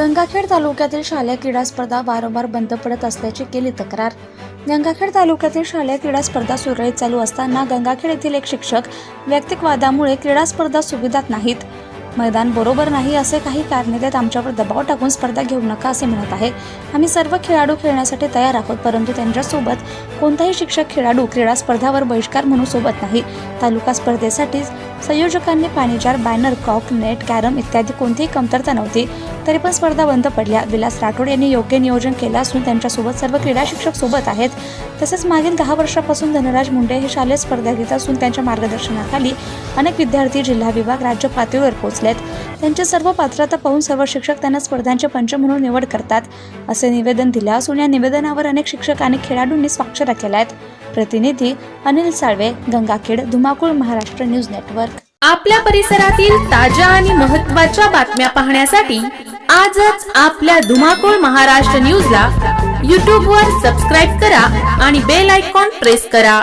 गंगाखेड तालुक्यातील शालेय क्रीडा स्पर्धा वारंवार बंद पडत असल्याची केली तक्रार. गंगाखेड तालुक्यातील शालेय क्रीडा स्पर्धा सुरळीत चालू असताना गंगाखेड येथील एक शिक्षक वैयक्तिक वादामुळे क्रीडा स्पर्धा सुविधात नाहीत. मैदान बरोबर नाही असे काही कारणे देत आमच्यावर दबाव टाकून स्पर्धा घेऊ नका असे म्हणत आहे. आम्ही सर्व खेळाडू खेळण्यासाठी तयार आहोत परंतु त्यांच्यासोबत कोणताही शिक्षक खेळाडू क्रीडा स्पर्धावर बहिष्कार म्हणून सोबत नाही. तालुका स्पर्धेसाठी संयोजकांनी पाणीजार बॅनर कॉक नेट कॅरम इत्यादी कोणतीही कमतरता नव्हती तरी पण स्पर्धा बंद पडल्या. विलास राठोड यांनी योग्य नियोजन केलं असून त्यांच्यासोबत सर्व क्रीडा शिक्षक सोबत आहेत. तसेच मागील दहा वर्षापासून धनराज मुंडे हे शालेय स्पर्धा घेत असून त्यांच्या मार्गदर्शनाखाली अनेक विद्यार्थी जिल्हा विभाग राज्य पातळीवर पोहोचलेत. त्यांची सर्व पात्रता पाहून सर्व शिक्षक त्यांना स्पर्धांचे पंच म्हणून निवड करतात असे निवेदन दिले असून या निवेदनावर अनेक शिक्षक आणि खेळाडूंनी स्वाक्षऱ्या केल्या आहेत. प्रतिनिधी अनिल साळवे गंगाखेड धुमाकूळ महाराष्ट्र न्यूज नेटवर्क. आपल्या परिसरातील ताज्या आणि महत्त्वाच्या बातम्या पाहण्यासाठी आजच आपल्या धुमाकूळ महाराष्ट्र न्यूजला यूट्यूबवर सबस्क्राईब करा आणि बेल आयकॉन प्रेस करा.